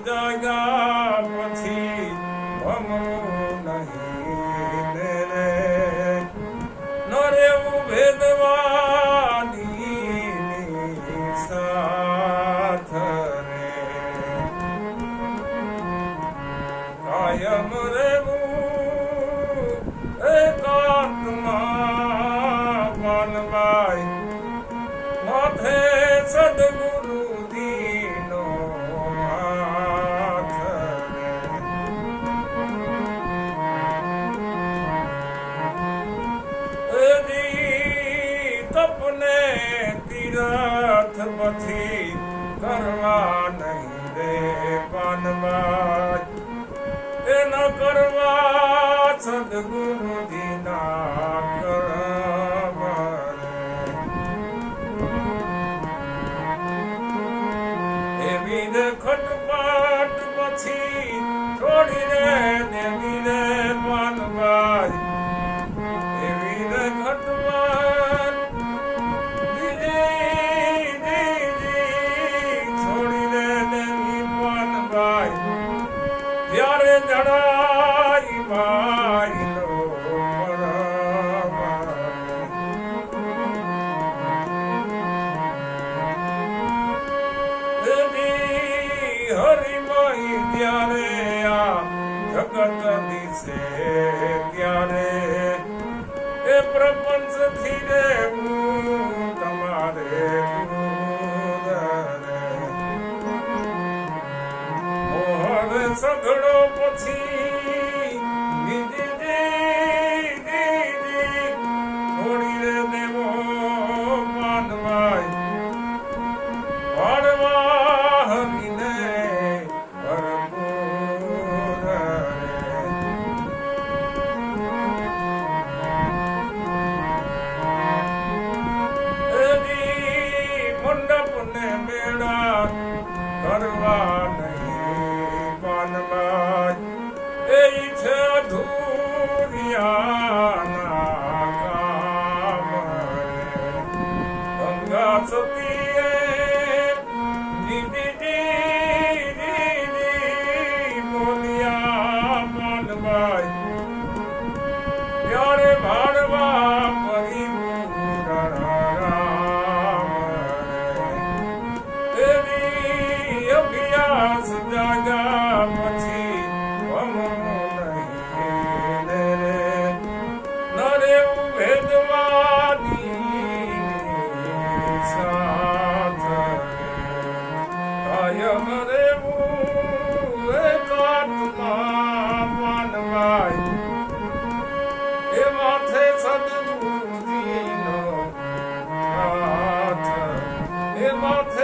જાગ્યા પછી ભમરું નહીં રે નરે ભેદવા પછી કરવા નહીં રે પાનવાય એ ન કરવા સદગુરુજી ના એવી ખટપટ પછી છોડી રે જગત દિશે ત્યારે એ પ્રપંચથી રે તમારે સઘળો પછી Yeah. I'm not.